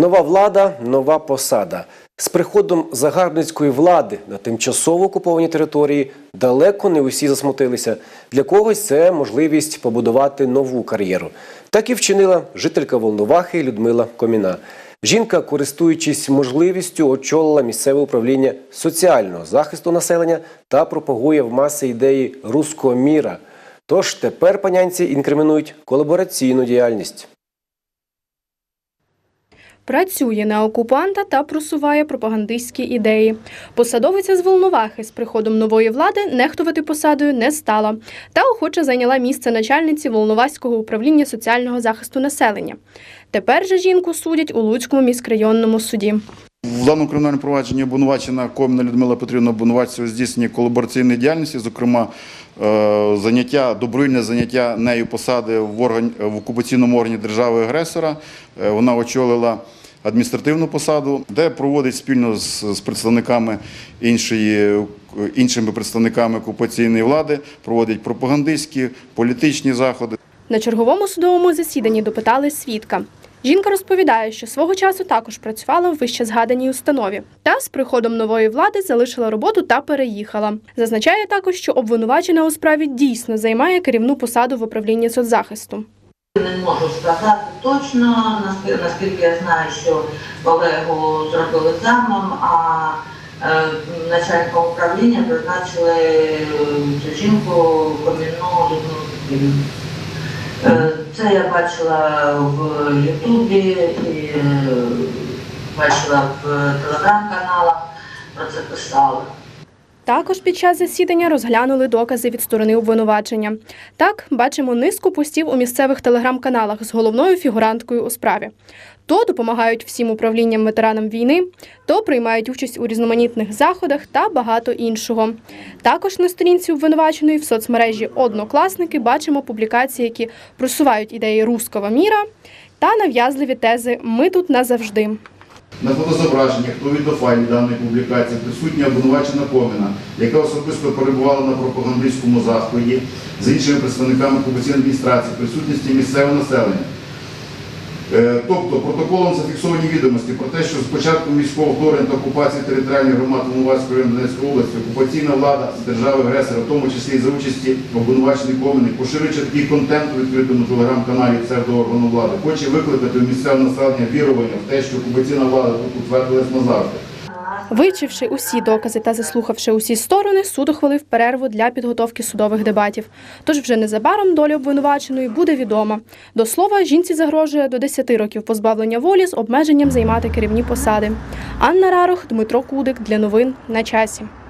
Нова влада, нова посада. З приходом загарбницької влади на тимчасово окупованій території далеко не усі засмутилися. Для когось це можливість побудувати нову кар'єру. Так і вчинила жителька Волновахи Людмила Коміна. Жінка, користуючись можливістю, очолила місцеве управління соціального захисту населення та пропагує в маси ідеї руського міра. Тож тепер панянці інкримінують колабораційну діяльність. Працює на окупанта та просуває пропагандистські ідеї. Посадовиця з Волновахи з приходом нової влади нехтувати посадою не стала та охоче зайняла місце начальниці Волноваського управління соціального захисту населення. Тепер же жінку судять у Луцькому міськрайонному суді. В даному кримінальному провадженні обвинувачена Коміна Людмила Петрівна обвинувачується у здійсненні колабораційної діяльності, зокрема е, заняття, добровільне заняття нею посади в, орган, в окупаційному органі держави-агресора. Е, Вона очолила адміністративну посаду, де проводить спільно з, з представниками іншої, іншими представниками окупаційної влади, проводить пропагандистські, політичні заходи. На черговому судовому засіданні допитали свідка. Жінка розповідає, що свого часу також працювала в вище згаданій установі та з приходом нової влади залишила роботу та переїхала. Зазначає також, що обвинувачена у справі дійсно займає керівну посаду в управлінні соцзахисту. Не можу сказати точно, наскільки, я знаю, що колегу зробили замом, а е, начальником управління призначили е, цю жінку Коміну. Е, Це я бачила в Ютубі і бачила в телеграм-каналах, про це писали. Також під час засідання розглянули докази від сторони обвинувачення. Так, бачимо низку постів у місцевих телеграм-каналах з головною фігуранткою у справі. То допомагають всім управлінням ветеранам війни, то приймають участь у різноманітних заходах та багато іншого. Також на сторінці обвинуваченої в соцмережі Однокласники бачимо публікації, які просувають ідеї руського міра та нав'язливі тези Ми тут назавжди. На фотозображеннях у відеофайлі даної публікації присутня обвинувачена Коміна, яка особисто перебувала на пропагандистському заході з іншими представниками окупаційної адміністрації, присутності місцевого населення. Е, Тобто протоколом зафіксовані відомості про те, що з початку військового вторгнення та окупації територіальних громад Мувацької Донецької області окупаційна влада держави-агресора, в тому числі і за участі обвинувачених Коміни, поширюючи такий контент у відкритому телеграм-каналі псевдооргану влади, хоче викликати у місцеве населення вірування в те, що окупаційна влада тут утвердилась назавжди. Вивчивши усі докази та заслухавши усі сторони, суд ухвалив перерву для підготовки судових дебатів. Тож вже незабаром доля обвинуваченої буде відома. До слова, жінці загрожує до 10 років позбавлення волі з обмеженням займати керівні посади. Анна Рарох, Дмитро Кудик для новин на часі.